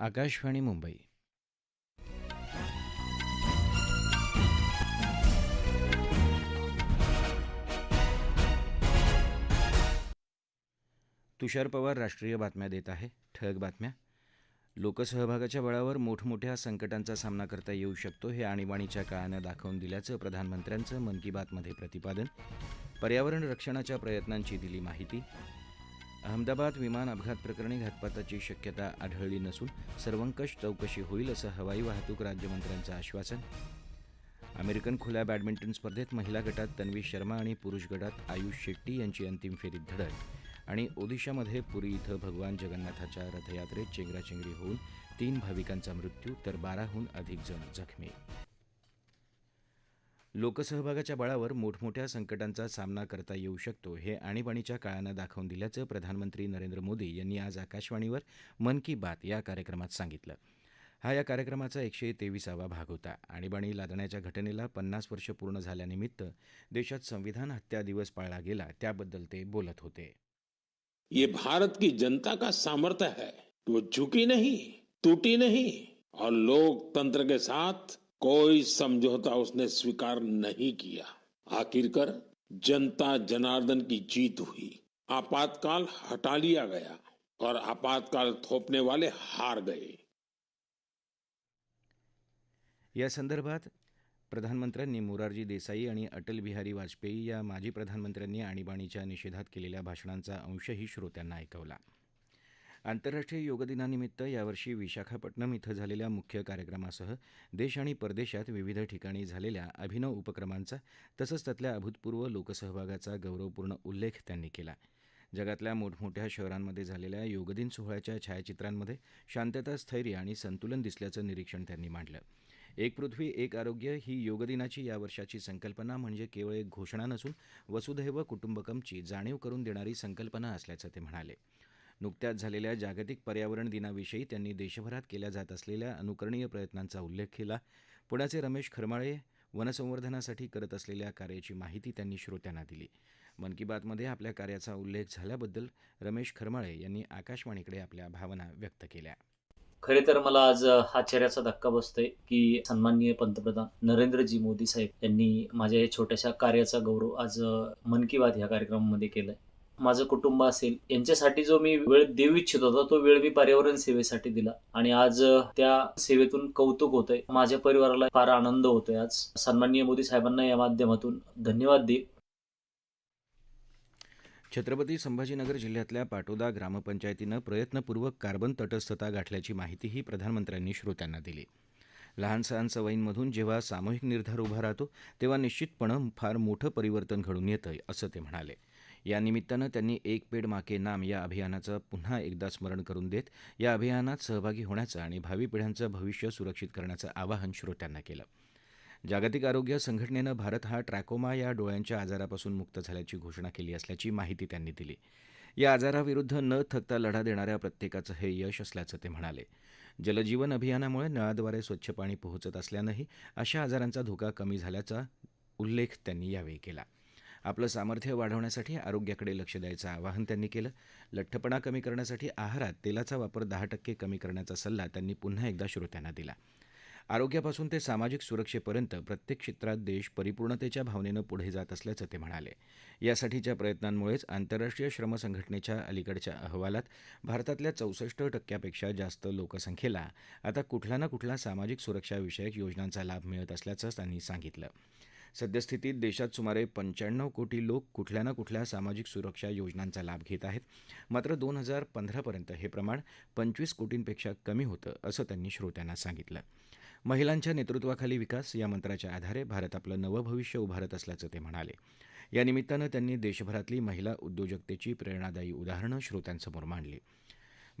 आकाशवाणी मुंबई. तुषार पवार राष्ट्रीय बातम्या देत आहे. ठळक बातम्या. लोकसहभागाच्या बळावर मोठमोठ्या संकटांचा सामना करता येऊ शकतो हे आणीबाणीच्या काळानं दाखवून दिल्याचं प्रधानमंत्र्यांचं मन की बातमध्ये प्रतिपादन. पर्यावरण रक्षणाच्या प्रयत्नांची दिली माहिती. अहमदाबाद विमान अपघात प्रकरणी घातपाताची शक्यता आढळली नसून सर्वंकष चौकशी होईल असं हवाई वाहतूक राज्यमंत्र्यांचं आश्वासन. अमेरिकन खुल्या बॅडमिंटन स्पर्धेत महिला गटात तन्वी शर्मा आणि पुरुष गटात आयुष शेट्टी यांची अंतिम फेरीत धडक आणि ओदिशामध्ये पुरी इथं भगवान जगन्नाथाच्या रथयात्रेत चेंगराचेंगरी होऊन तीन भाविकांचा मृत्यू तर बाराहून अधिक जण जखमी. लोकसहभागाच्या बळावर मोठमोठ्या संकटांचा सामना करता येऊ शकतो हे आणीबाणीच्या काळानं दाखवून दिल्याचं प्रधानमंत्री नरेंद्र मोदी यांनी आज आकाशवाणीवर मन की बात या कार्यक्रमात सांगितलं. हा या कार्यक्रमाचा एकशे तेविसावा भाग होता. आणीबाणी लादण्याच्या घटनेला पन्नास वर्ष पूर्ण झाल्यानिमित्त देशात संविधान हत्या दिवस पाळला गेला त्याबद्दल ते बोलत होते. ये भारत की जनता का सामर्थ्य है कि वो झुकी नहीं टूटी नहीं और लोकतंत्र के साथ कोई समझौता उसने स्वीकार नहीं किया। आखिरकार जनता जनार्दन की जीत हुई। आपातकाल हटा लिया गया और आपातकाल थोपने वाले हार गए। या संदर्भात प्रधानमंत्र्यांनी मोरारजी देसाई आणि अटल बिहारी वाजपेयी या माजी प्रधानमंत्र्यांनी आणीबाणीच्या निषेधात केलेल्या भाषणांचा अंशही श्रोत्यांना ऐकवला. आंतरराष्ट्रीय योग दिनानिमित्त यावर्षी विशाखापट्टणम इथं झालेल्या मुख्य कार्यक्रमासह देश आणि परदेशात विविध ठिकाणी झालेल्या अभिनव उपक्रमांचा तसंच त्यातल्या अभूतपूर्व लोकसहभागाचा गौरवपूर्ण उल्लेख त्यांनी केला. जगातल्या मोठमोठ्या शहरांमध्ये झालेल्या योगदिन सोहळ्याच्या छायाचित्रांमध्ये शांतता स्थैर्य आणि संतुलन दिसल्याचं निरीक्षण त्यांनी मांडलं. एक पृथ्वी एक आरोग्य ही योगदिनाची या वर्षाची संकल्पना म्हणजे केवळ एक घोषणा नसून वसुधैव कुटुंबकमची जाणीव करून देणारी संकल्पना असल्याचं ते म्हणाले. नुकत्याच झालेल्या जागतिक पर्यावरण दिनाविषयी त्यांनी देशभरात केल्या जात असलेल्या अनुकरणीय प्रयत्नांचा उल्लेख केला. पुण्याचे रमेश खरमाळे वनसंवर्धनासाठी करत असलेल्या कार्याची माहिती त्यांनी श्रोत्यांना दिली. मन की बातमध्ये आपल्या कार्याचा उल्लेख झाल्याबद्दल रमेश खरमाळे यांनी आकाशवाणीकडे आपल्या भावना व्यक्त केल्या. खरे तर मला आज आश्चर्याचा धक्का बसतोय की सन्माननीय पंतप्रधान नरेंद्रजी मोदी साहेब यांनी माझ्या या छोट्याशा कार्याचा गौरव आज मन की बात ह्या कार्यक्रमामध्ये केलाय. माझं कुटुंब असेल यांच्यासाठी जो मी वेळ देऊ इच्छित होता तो वेळ मी पर्यावरण सेवेसाठी दिला. आणि आज त्या सेवेतून कौतुक होतंय. माझ्या परिवाराला फार आनंद होतोय आज. सन्माननीय मोदी साहेबांना या माध्यमातून धन्यवाद दे छत्रपती संभाजीनगर जिल्ह्यातल्या पाटोदा ग्रामपंचायतीनं प्रयत्नपूर्वक कार्बन तटस्थता गाठल्याची माहितीही प्रधानमंत्र्यांनी श्रोत्यांना दिली. लहान सहान सवयींमधून जेव्हा सामूहिक निर्धार उभा राहतो तेव्हा निश्चितपणे फार मोठं परिवर्तन घडून येतं असं ते म्हणाले. या निमित्तानं त्यांनी एक पेड माके नाम या अभियानाचं पुन्हा एकदा स्मरण करून देत या अभियानात सहभागी होण्याचं आणि भावी पिढ्यांचं भविष्य सुरक्षित करण्याचं आवाहन श्रोत्यांना केलं. जागतिक आरोग्य संघटनेनं भारत हा ट्रॅकोमा या डोळ्यांच्या आजारापासून मुक्त झाल्याची घोषणा केली असल्याची माहिती त्यांनी दिली. या आजाराविरुद्ध न थकता लढा देणाऱ्या प्रत्येकाचं हे यश असल्याचं ते म्हणाले. जलजीवन अभियानामुळे नळाद्वारे स्वच्छ पाणी पोहोचत असल्यानंही अशा आजारांचा धोका कमी झाल्याचा उल्लेख त्यांनी यावेळी केला. आपलं सामर्थ्य वाढवण्यासाठी आरोग्याकडे लक्ष द्यायचं आवाहन त्यांनी केलं. लठ्ठपणा कमी करण्यासाठी आहारात तेलाचा वापर दहा टक्के कमी करण्याचा सल्ला त्यांनी पुन्हा एकदा श्रोत्यांना दिला. आरोग्यापासून ते सामाजिक सुरक्षेपर्यंत प्रत्येक क्षेत्रात देश परिपूर्णतेच्या भावनेनं पुढे जात असल्याचं ते म्हणाले. यासाठीच्या प्रयत्नांमुळेच आंतरराष्ट्रीय श्रम संघटनेच्या अलीकडच्या अहवालात भारतातल्या चौसष्ट टक्क्यापेक्षा जास्त लोकसंख्येला आता कुठला ना कुठला सामाजिक सुरक्षाविषयक योजनांचा लाभ मिळत असल्याचं त्यांनी सांगितलं. सद्यस्थितीत देशात सुमारे पंच्याण्णव कोटी लोक कुठल्या ना कुठल्या सामाजिक सुरक्षा योजनांचा लाभ घेत आहेत. मात्र दोन हजार पंधरापर्यंत हे प्रमाण पंचवीस कोटींपेक्षा कमी होतं असं त्यांनी श्रोत्यांना सांगितलं. महिलांच्या नेतृत्वाखाली विकास या मंत्राच्या आधारे भारत आपलं नवं भविष्य उभारत असल्याचं ते म्हणाले. या निमित्तानं त्यांनी देशभरातली महिला उद्योजकतेची प्रेरणादायी उदाहरणं श्रोत्यांसमोर मांडली.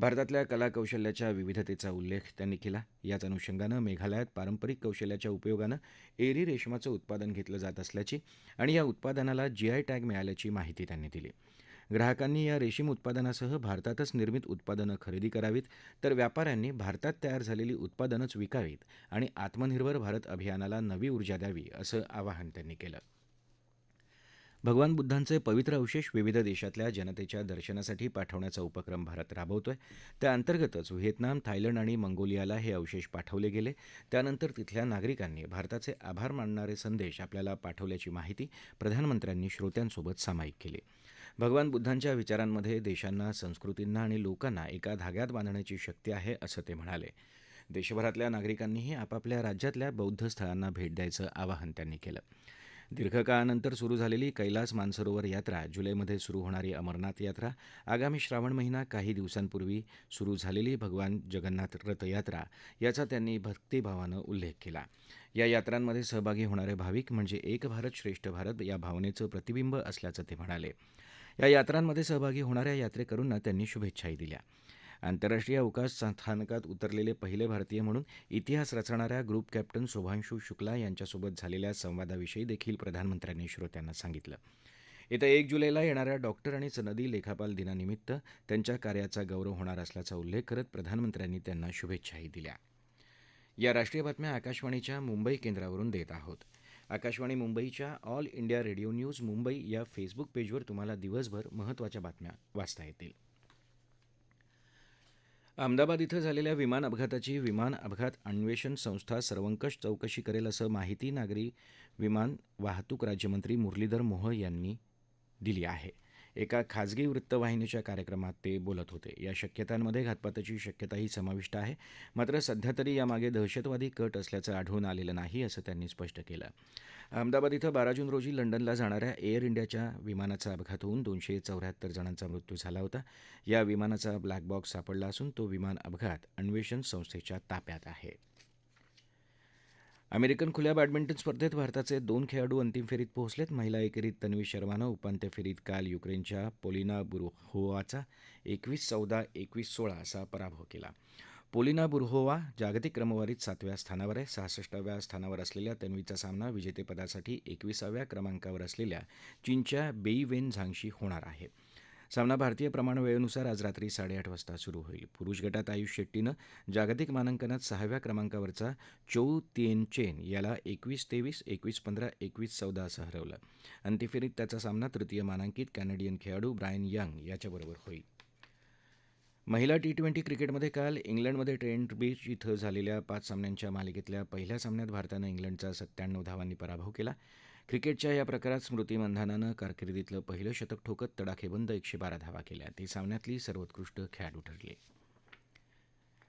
भारतातल्या कलाकौशल्याच्या विविधतेचा उल्लेख त्यांनी केला. याच अनुषंगानं मेघालयात पारंपरिक कौशल्याच्या उपयोगानं एरी रेशमाचं उत्पादन घेतलं जात असल्याची आणि या उत्पादनाला जीआय टॅग मिळाल्याची माहिती त्यांनी दिली. ग्राहकांनी या रेशीम उत्पादनासह भारतातच निर्मित उत्पादनं खरेदी करावीत तर व्यापाऱ्यांनी भारतात तयार झालेली उत्पादनंच विकावीत आणि आत्मनिर्भर भारत अभियानाला नवी ऊर्जा द्यावी असं आवाहन त्यांनी केलं. भगवान बुद्धांचे पवित्र अवशेष विविध देशातल्या जनतेच्या दर्शनासाठी पाठवण्याचा उपक्रम भारत राबवतोय. त्याअंतर्गतच व्हिएतनाम थायलंड आणि मंगोलियाला हे अवशेष पाठवले गेले. त्यानंतर तिथल्या नागरिकांनी भारताचे आभार मानणारे संदेश आपल्याला पाठवल्याची माहिती प्रधानमंत्र्यांनी श्रोत्यांसोबत सामायिक केली. भगवान बुद्धांच्या विचारांमध्ये देशांना संस्कृतींना आणि लोकांना एका धाग्यात बांधण्याची शक्ती आहे असं ते म्हणाले. देशभरातल्या नागरिकांनीही आपापल्या राज्यातल्या बौद्ध स्थळांना भेट द्यायचं आवाहन त्यांनी केलं. दीर्घकाळानंतर सुरू झालेली कैलास मानसरोवर यात्रा जुलैमध्ये सुरू होणारी अमरनाथ यात्रा आगामी श्रावण महिना काही दिवसांपूर्वी सुरू झालेली भगवान जगन्नाथ रथयात्रा याचा त्यांनी भक्तिभावानं उल्लेख केला. या यात्रांमध्ये सहभागी होणारे भाविक म्हणजे एक भारत श्रेष्ठ भारत या भावनेचं प्रतिबिंब असल्याचं ते म्हणाले. या यात्रांमध्ये सहभागी होणाऱ्या यात्रेकरूंना त्यांनी शुभेच्छाही दिल्या. आंतरराष्ट्रीय अवकाश स्थानकात उतरलेले पहिले भारतीय म्हणून इतिहास रचणाऱ्या ग्रुप कॅप्टन शुभांशू शुक्ला यांच्यासोबत झालेल्या संवादाविषयी देखील प्रधानमंत्र्यांनी श्रोत्यांना सांगितलं. येत्या एक जुलैला येणाऱ्या डॉक्टर आणि सनदी लेखापाल दिनानिमित्त त्यांच्या कार्याचा गौरव होणार असल्याचा उल्लेख करत प्रधानमंत्र्यांनी त्यांना शुभेच्छाही दिल्या. या राष्ट्रीय बातम्या आकाशवाणीच्या मुंबई केंद्रावरून देत आहोत. आकाशवाणी मुंबईच्या All India Radio news Mumbai या फेसबुक पेजवर तुम्हाला दिवसभर महत्त्वाच्या बातम्या वाचता येतील. अहमदाबाद इथं झालेल्या विमान अपघाताची विमान अपघात अन्वेषण संस्था सर्वंकष चौकशी करेल असं माहिती नागरी विमान वाहतूक राज्यमंत्री मुरलीधर मोहोळ यांनी दिली आहे. एका खाजगी वृत्तवाहिनीच्या कार्यक्रमात ते बोलत होते. या शक्यतांमध्ये घातपाताची शक्यताही समाविष्ट आहे. मात्र सध्या तरी यामागे दहशतवादी कट असल्याचं आढळून आलेलं नाही असं त्यांनी स्पष्ट केलं. अहमदाबाद इथं बारा जून रोजी लंडनला जाणाऱ्या एअर इंडियाच्या विमानाचा अपघात होऊन दोनशे चौऱ्याहत्तर जणांचा मृत्यू झाला होता. या विमानाचा ब्लॅक बॉक्स सापडला असून तो विमान अपघात अन्वेषण संस्थेच्या ताब्यात आहे. अमेरिकन खुल्या बॅडमिंटन स्पर्धेत भारताचे दोन खेळाडू अंतिम फेरीत पोहोचलेत. महिला एकेरीत तन्वी शर्मानं उपांत्य फेरीत काल युक्रेनच्या पोलिना बुरहोवाचा एकवीस चौदा एकवीस सोळा असा पराभव केला. पोलिना बुरहोवा जागतिक क्रमवारीत सातव्या स्थानावर आहे. सहासष्टाव्या स्थानावर असलेल्या तन्वीचा सामना विजेतेपदासाठी एकविसाव्या क्रमांकावर असलेल्या चीनच्या बेई वेन झांगशी होणार आहे. सामना भारतीय प्रमाण वेळेनुसार आज रात्री साडेआठ वाजता सुरू होईल. पुरुष गटात आयुष शेट्टीनं जागतिक मानांकनात सहाव्या क्रमांकावरचा चोऊ तिएन चेन याला एकवीस तेवीस एकवीस पंधरा एकवीस चौदा असं हरवलं. अंतिफेरीत त्याचा सामना तृतीय मानांकित कॅनडियन खेळाडू ब्रायन यंग याच्याबरोबर होईल. महिला टी ट्वेंटी क्रिकेटमध्ये काल इंग्लंडमध्ये ट्रेंट बीच इथं झालेल्या पाच सामन्यांच्या मालिकेतल्या पहिल्या सामन्यात भारतानं इंग्लंडचा सत्त्याण्णव धावांनी पराभव केला. क्रिकेटच्या या प्रकारात स्मृती मंधानानं कारकिर्दीतलं पहिलं शतक ठोकत तडाखेबंद एकशे बारा धावा केल्या. ती सामन्यातली सर्वोत्कृष्ट खेळाडू ठरली.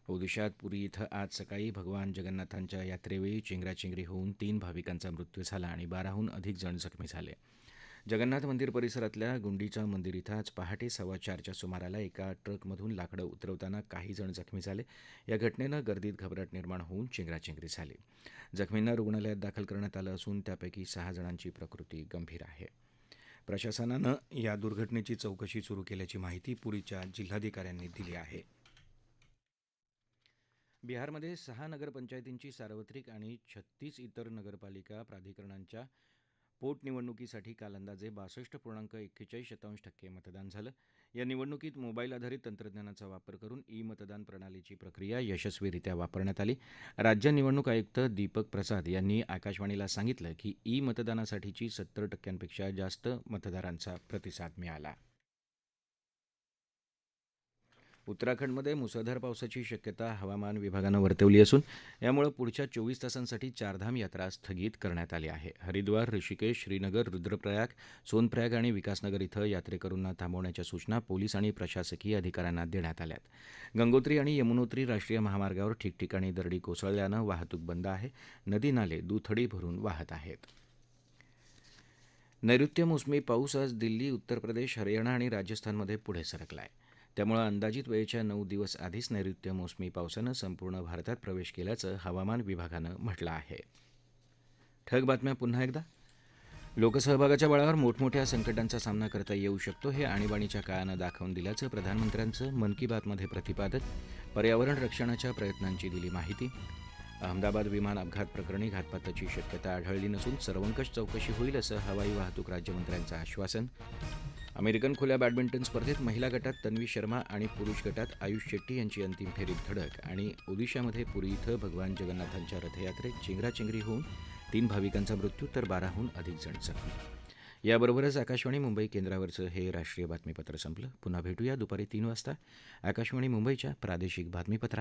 ओदिशात पुरी इथं आज सकाळी भगवान जगन्नाथांच्या यात्रेवेळी चेंगराचेंगरी होऊन तीन भाविकांचा मृत्यू झाला आणि बाराहून अधिक जण जखमी झाले. जगन्नाथ मंदिर परिसरातल्या गुंडीचा मंदिर इथं आज पहाटे सव्वा चारच्या सुमाराला एका ट्रकमधून लाकडं उतरवताना काही जण जखमी झाले. या घटनेनं गर्दीत घबराट निर्माण होऊन चेंगराचेंगरी झाली. जखमींना रुग्णालयात दाखल करण्यात आलं असून त्यापैकी सहा जणांची प्रकृती गंभीर आहे. प्रशासनानं या दुर्घटनेची चौकशी सुरू केल्याची माहिती पुरीच्या जिल्हाधिकाऱ्यांनी दिली आहे. बिहारमध्ये सहा नगरपंचायतींची सार्वत्रिक आणि छत्तीस इतर नगरपालिका प्राधिकरणांच्या पोटनिवडणुकीसाठी काल अंदाजे बासष्ट पूर्णांक एक्केचाळीस शतांश टक्के मतदान झालं. या निवडणुकीत मोबाईल आधारित तंत्रज्ञानाचा वापर करून ई मतदान प्रणालीची प्रक्रिया यशस्वीरित्या वापरण्यात आली. राज्य निवडणूक आयुक्त दीपक प्रसाद यांनी आकाशवाणीला सांगितलं की ई मतदानासाठीची सत्तर टक्क्यांपेक्षा जास्त मतदारांचा प्रतिसाद मिळाला. उत्तराखंडमध्ये मुसळधार पावसाची शक्यता हवामान विभागानं वर्तवली असून यामुळे पुढच्या चोवीस तासांसाठी चारधाम यात्रा स्थगित करण्यात आली आहे. हरिद्वार ऋषिकेश श्रीनगर रुद्रप्रयाग सोनप्रयाग आणि विकासनगर इथं यात्रेकरूंना थांबवण्याच्या सूचना पोलीस आणि प्रशासकीय अधिकाऱ्यांना देण्यात आल्यात. गंगोत्री आणि यमुनोत्री राष्ट्रीय महामार्गावर ठिकठिकाणी दरडी कोसळल्यानं वाहतूक बंद आहे. नदी नाले दुथडी भरून वाहत आहेत. नैऋत्य मोसमी पाऊस आज दिल्ली उत्तर प्रदेश हरियाणा आणि राजस्थानमध्ये पुढे सरकला आहे त्यामुळे अंदाजित वेळेच्या नऊ दिवस आधीच नैऋत्य मोसमी पावसानं संपूर्ण भारतात प्रवेश केल्याचं हवामान विभागानं म्हटलं आहे. ठळक बातम्या पुन्हा एकदा. लोकसहभागाच्या बळावर मोठमोठ्या संकटांचा सामना करता येऊ शकतो हे आणीबाणीच्या काळानं दाखवून दिल्याचं प्रधानमंत्र्यांचं मन की बातमध्ये प्रतिपादन पर्यावरण रक्षणाच्या प्रयत्नांची दिली माहिती. अहमदाबाद विमान अपघात प्रकरणी घातपाताची शक्यता आढळली नसून सर्वंकष चौकशी होईल असं हवाई वाहतूक राज्यमंत्र्यांचं आश्वासन. अमेरिकन खुल्या बॅडमिंटन स्पर्धेत महिला गटात तन्वी शर्मा आणि पुरुष गटात आयुष शेट्टी यांची अंतिम फेरीत धडक आणि ओदिशामध्ये पुरी इथं भगवान जगन्नाथांच्या रथयात्रेत चेंगराचेंगरी होऊन तीन भाविकांचा मृत्यू तर बाराहून अधिक जण जखमी याबरोबरच आकाशवाणी मुंबई केंद्रावरचं हे राष्ट्रीय बातमीपत्र संपलं. पुन्हा भेटूया दुपारी तीन वाजता. आकाशवाणी मुंबईच्या प्रादेशिक बातमीपत्रात.